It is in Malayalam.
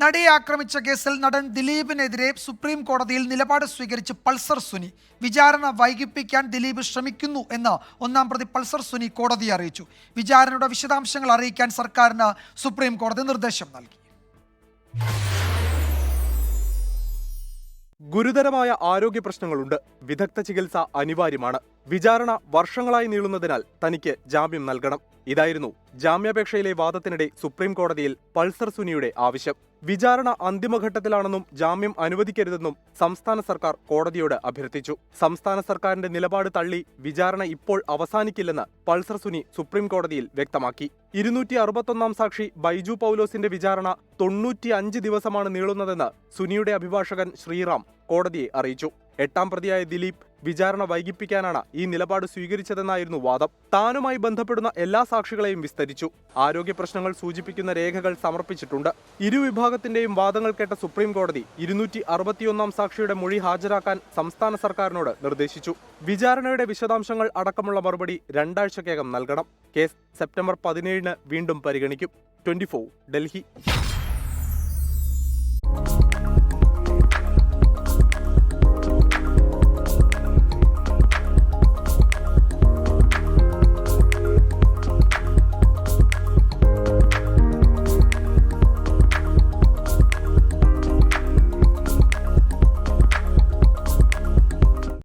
നടിയെ ആക്രമിച്ച കേസിൽ നടൻ ദിലീപിനെതിരെ സുപ്രീം കോടതിയിൽ നിലപാട് സ്വീകരിച്ച് പൾസർ സുനി വിചാരണ വൈകിപ്പിക്കാൻ ദിലീപ് ശ്രമിക്കുന്നു എന്ന് ഒന്നാം പ്രതി പൾസർ സുനി കോടതിയെ അറിയിച്ചു. വിചാരണയുടെ വിശദാംശങ്ങൾ അറിയിക്കാൻ സർക്കാരിന് സുപ്രീം കോടതി നിർദ്ദേശം നൽകി. ഗുരുതരമായ ആരോഗ്യ പ്രശ്നങ്ങളുണ്ട്. വിദഗ്ധ ചികിത്സ അനിവാര്യമാണ്. വിചാരണ വർഷങ്ങളായി നീളുന്നതിനാൽ തനിക്ക് ജാമ്യം നൽകണം. ഇതായിരുന്നു ജാമ്യാപേക്ഷയിലെ വാദത്തിനിടെ സുപ്രീം കോടതിയിൽ പൾസർ സുനിയുടെ ആവശ്യം. വിചാരണ അന്തിമഘട്ടത്തിലാണെന്നും ജാമ്യം അനുവദിക്കരുതെന്നും സംസ്ഥാന സർക്കാർ കോടതിയോട് അഭ്യർത്ഥിച്ചു. സംസ്ഥാന സർക്കാരിന്റെ നിലപാട് തള്ളി വിചാരണ ഇപ്പോൾ അവസാനിക്കില്ലെന്ന് പൾസർ സുനി സുപ്രീം കോടതിയിൽ വ്യക്തമാക്കി. ഇരുന്നൂറ്റി അറുപത്തൊന്നാം സാക്ഷി ബൈജു പൗലോസിന്റെ വിചാരണ തൊണ്ണൂറ്റി അഞ്ച് ദിവസമാണ് നീളുന്നതെന്ന് സുനിയുടെ അഭിഭാഷകൻ ശ്രീറാം കോടതിയെ അറിയിച്ചു. എട്ടാം പ്രതിയായ ദിലീപ് വിചാരണ വൈകിപ്പിക്കാനാണ് ഈ നിലപാട് സ്വീകരിച്ചതെന്നായിരുന്നു വാദം. താനുമായി ബന്ധപ്പെടുന്ന എല്ലാ സാക്ഷികളെയും വിസ്തരിച്ചു വിസ്തരിച്ചു ആരോഗ്യ പ്രശ്നങ്ങൾ സൂചിപ്പിക്കുന്ന രേഖകൾ സമർപ്പിച്ചിട്ടുണ്ട്. ഇരുവിഭാഗത്തിന്റെയും വാദങ്ങൾ കേട്ട സുപ്രീം കോടതി ഇരുന്നൂറ്റി അറുപത്തിയൊന്നാം സാക്ഷിയുടെ മൊഴി ഹാജരാക്കാൻ സംസ്ഥാന സർക്കാരിനോട് നിർദ്ദേശിച്ചു. വിചാരണയുടെ വിശദാംശങ്ങൾ അടക്കമുള്ള മറുപടി രണ്ടാഴ്ചക്കകം നൽകണം. കേസ് സെപ്റ്റംബർ പതിനേഴിന് വീണ്ടും പരിഗണിക്കും. ട്വന്റി ഡൽഹി.